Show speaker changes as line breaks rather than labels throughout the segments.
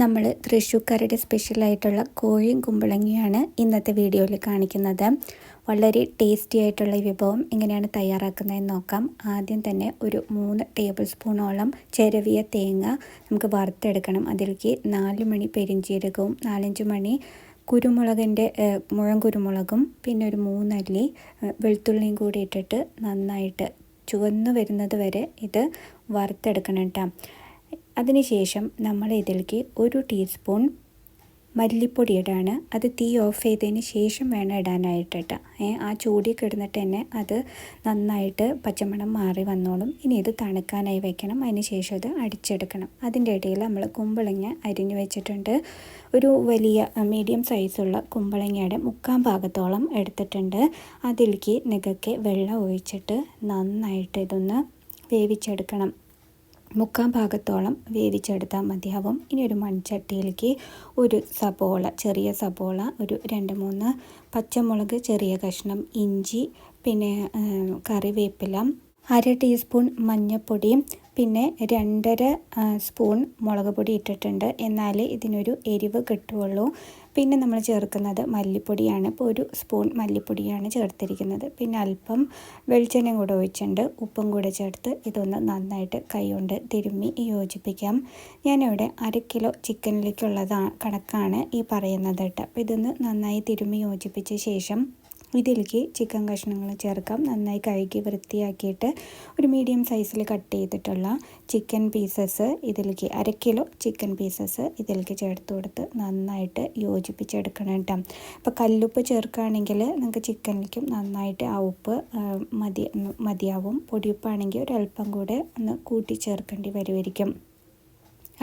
നമ്മൾ തൃശ്ശൂക്കാരുടെ സ്പെഷ്യലായിട്ടുള്ള കോഴിയും കുമ്പളങ്ങിയാണ് ഇന്നത്തെ വീഡിയോയിൽ കാണിക്കുന്നത്. വളരെ ടേസ്റ്റി ആയിട്ടുള്ള ഈ വിഭവം എങ്ങനെയാണ് തയ്യാറാക്കുന്നതെന്ന് നോക്കാം. ആദ്യം തന്നെ ഒരു മൂന്ന് ടേബിൾ സ്പൂണോളം ചെരവിയ തേങ്ങ നമുക്ക് വറുത്തെടുക്കണം. അതിലേക്ക് നാല് മണി പെരിഞ്ചീരകവും നാലഞ്ച് മണി കുരുമുളകിന്റെ മുഴം കുരുമുളകും പിന്നെ ഒരു മൂന്നല്ലി വെളുത്തുള്ളിയും കൂടി ഇട്ടിട്ട് നന്നായിട്ട് ചുവന്ന് വരുന്നത് വരെ ഇത് വറുത്തെടുക്കണം കേട്ടോ അതിനുശേഷം നമ്മൾ ഇതിലേക്ക് ഒരു ടീസ്പൂൺ മല്ലിപ്പൊടി ഇടാണ് അത് തീ ഓഫ് ചെയ്തതിന് ശേഷം വേണം ഇടാനായിട്ട് ആ ചൂടി കിടന്നിട്ട് തന്നെ അത് നന്നായിട്ട് പച്ചമണം മാറി വന്നോളും. ഇനി ഇത് തണുക്കാനായി വെക്കണം. അതിന് ശേഷം അത് അടിച്ചെടുക്കണം. അതിന്റെ ഇടയിൽ നമ്മൾ കുമ്പളങ്ങ അരിഞ്ഞു വെച്ചിട്ടുണ്ട്. ഒരു വലിയ മീഡിയം സൈസുള്ള കുമ്പളങ്ങയുടെ മുക്കാൽ ഭാഗത്തോളം എടുത്തിട്ടുണ്ട്. അതിലേക്ക് നികക്കെ വെള്ളം ഒഴിച്ചിട്ട് നന്നായിട്ട് ഇതൊന്ന് വേവിച്ചെടുക്കണം. മുക്കാൽ ഭാഗത്തോളം വേവിച്ചെടുത്താൽ മതിയാവും. ഇനി ഒരു മൺചട്ടിയിലേക്ക് ഒരു സബോള ചെറിയ സബോള ഒരു രണ്ട് മൂന്ന് പച്ചമുളക് ചെറിയ കഷ്ണം ഇഞ്ചി പിന്നെ കറിവേപ്പില അര ടീസ്പൂൺ മഞ്ഞൾപ്പൊടിയും പിന്നെ രണ്ടര സ്പൂൺ മുളക് പൊടി ഇട്ടിട്ടുണ്ട്. എന്നാലേ ഇതിനൊരു എരിവ് കിട്ടുകയുള്ളൂ പിന്നെ നമ്മൾ ചേർക്കുന്നത് മല്ലിപ്പൊടിയാണ്. ഇപ്പോൾ ഒരു സ്പൂൺ മല്ലിപ്പൊടിയാണ് ചേർത്തിരിക്കുന്നത്. പിന്നെ അല്പം വെളിച്ചെണ്ണയും കൂടെ ഒഴിച്ചിട്ടുണ്ട്. ഉപ്പും കൂടെ ചേർത്ത് ഇതൊന്ന് നന്നായിട്ട് കൈകൊണ്ട് തിരുമ്മി യോജിപ്പിക്കാം. ഞാനിവിടെ അര കിലോ ചിക്കനിലേക്കുള്ളതാണ് കണക്കാണ് ഈ പറയുന്നത് കേട്ടോ. അപ്പോൾ ഇതൊന്ന് നന്നായി തിരുമ്മി യോജിപ്പിച്ച ശേഷം ഇതിലേക്ക് ചിക്കൻ കഷ്ണങ്ങൾ ചേർക്കാം. നന്നായി കഴുകി വൃത്തിയാക്കിയിട്ട് ഒരു മീഡിയം സൈസിൽ കട്ട് ചെയ്തിട്ടുള്ള ചിക്കൻ പീസസ് ഇതിലേക്ക് അര കിലോ ചിക്കൻ പീസസ് ഇതിലേക്ക് ചേർത്ത് കൊടുത്ത് നന്നായിട്ട് യോജിപ്പിച്ചെടുക്കണം കേട്ടോ. അപ്പോൾ കല്ലുപ്പ് ചേർക്കുകയാണെങ്കിൽ നിങ്ങൾക്ക് ചിക്കനിലേക്കും നന്നായിട്ട് ആ ഉപ്പ് മതി മതിയാവും. പൊടിയുപ്പാണെങ്കിൽ ഒരല്പം കൂടെ ഒന്ന് കൂട്ടി ചേർക്കേണ്ടി വരുമായിരിക്കും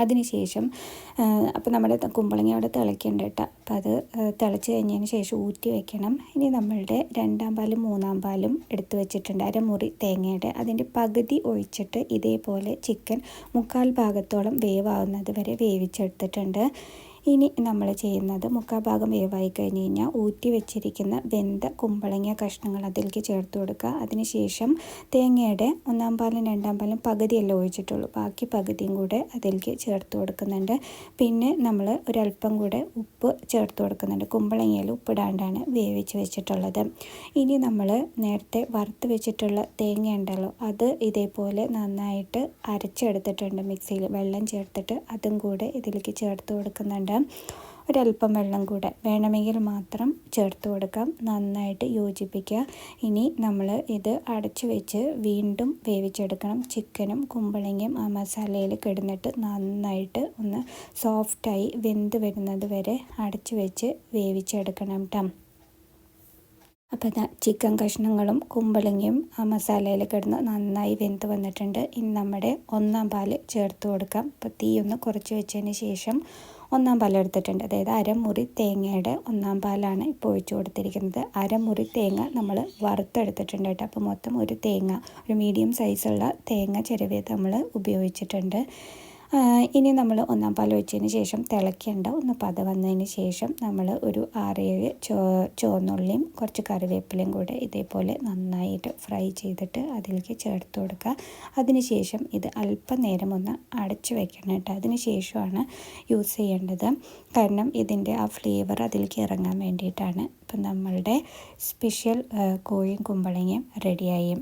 അതിനുശേഷം അപ്പോൾ നമ്മുടെ കുമ്പളങ്ങ അവിടെ തിളയ്ക്കേണ്ട കേട്ടോ അപ്പോൾ അത് തിളച്ച് കഴിഞ്ഞതിന് ശേഷം ഊറ്റി വെക്കണം. ഇനി നമ്മളുടെ രണ്ടാം പാലും മൂന്നാം പാലും എടുത്തു വെച്ചിട്ടുണ്ട് അരമുറി തേങ്ങയുടെ. അതിന്റെ പകുതി ഒഴിച്ചിട്ട് ഇതേപോലെ ചിക്കൻ മുക്കാൽ ഭാഗത്തോളം വേവാകുന്നത് വരെ വേവിച്ചെടുത്തിട്ടുണ്ട്. ഇനി നമ്മൾ ചെയ്യുന്നത് മുക്കാൽ ഭാഗം വേവായി കഴിഞ്ഞ് കഴിഞ്ഞാൽ ഊറ്റി വെച്ചിരിക്കുന്ന വെന്ത കുമ്പളങ്ങ കഷ്ണങ്ങൾ അതിലേക്ക് ചേർത്ത് കൊടുക്കുക. അതിനുശേഷം തേങ്ങയുടെ ഒന്നാം പാലും രണ്ടാം പാലും പകുതിയല്ലേ ഒഴിച്ചിട്ടുള്ളൂ. ബാക്കി പകുതിയും കൂടെ അതിലേക്ക് ചേർത്ത് കൊടുക്കുന്നുണ്ട്. പിന്നെ നമ്മൾ ഒരല്പം കൂടെ ഉപ്പ് ചേർത്ത് കൊടുക്കുന്നുണ്ട്. കുമ്പളങ്ങയിൽ ഉപ്പിടാണ്ടാണ് വേവിച്ച് വെച്ചിട്ടുള്ളത്. ഇനി നമ്മൾ നേരത്തെ വറുത്ത് വെച്ചിട്ടുള്ള തേങ്ങ ഉണ്ടല്ലോ അത് ഇതേപോലെ നന്നായിട്ട് അരച്ചെടുത്തിട്ടുണ്ട് മിക്സിയിൽ. വെള്ളം ചേർത്തിട്ട് അതും കൂടെ ഇതിലേക്ക് ചേർത്ത് കൊടുക്കുന്നുണ്ട്. ഒരല്പം വെള്ളം കൂടെ വേണമെങ്കിൽ മാത്രം ചേർത്ത് കൊടുക്കാം. നന്നായിട്ട് യോജിപ്പിക്കുക. ഇനി നമ്മൾ ഇത് അടച്ചു വെച്ച് വീണ്ടും വേവിച്ചെടുക്കണം. ചിക്കനും കുമ്പളങ്ങയും ആ മസാലയിൽ കിടന്നിട്ട് നന്നായിട്ട് ഒന്ന് സോഫ്റ്റായി വെന്ത് വരുന്നത് വരെ അടച്ചു വെച്ച് വേവിച്ചെടുക്കണം കേട്ടോ അപ്പോൾ ഇതാ ചിക്കൻ കഷ്ണങ്ങളും കുമ്പളങ്ങയും ആ മസാലയിൽ കിടന്ന് നന്നായി വെന്ത് വന്നിട്ടുണ്ട്. ഇനി നമ്മുടെ ഒന്നാം പാൽ ചേർത്ത് കൊടുക്കാം. അപ്പോൾ തീ ഒന്ന് കുറച്ച് വെച്ചതിന് ശേഷം ഒന്നാം പാൽ എടുത്തിട്ടുണ്ട്. അതായത് അരമുറി തേങ്ങയുടെ ഒന്നാം പാലാണ് ഇപ്പോൾ ഒഴിച്ചു കൊടുത്തിരിക്കുന്നത്. അരമുറി തേങ്ങ നമ്മൾ വറുത്തെടുത്തിട്ടുണ്ട് കേട്ടോ. അപ്പോൾ മൊത്തം ഒരു തേങ്ങ ഒരു മീഡിയം സൈസുള്ള തേങ്ങ ചിരവിയത് നമ്മൾ ഉപയോഗിച്ചിട്ടുണ്ട്. ഇനി നമ്മൾ ഒന്നാം പാൽ ഒഴിച്ചതിന് ശേഷം തിളയ്ക്കേണ്ട ഒന്ന് പത വന്നതിന് ശേഷം നമ്മൾ ഒരു ആറേഴ് ചോ ചുവന്നുള്ളിയും കുറച്ച് കറിവേപ്പിലയും കൂടെ ഇതേപോലെ നന്നായിട്ട് ഫ്രൈ ചെയ്തിട്ട് അതിലേക്ക് ചേർത്ത് കൊടുക്കുക. അതിനുശേഷം ഇത് അല്പനേരം ഒന്ന് അടച്ചു വെക്കണം കേട്ടോ. അതിന് ശേഷമാണ് യൂസ് ചെയ്യേണ്ടത്. കാരണം ഇതിന്റെ ആ ഫ്ലേവർ അതിലേക്ക് ഇറങ്ങാൻ വേണ്ടിയിട്ടാണ്. ഇപ്പം നമ്മളുടെ സ്പെഷ്യൽ കോഴിയും കുമ്പളങ്ങയും റെഡിയായി.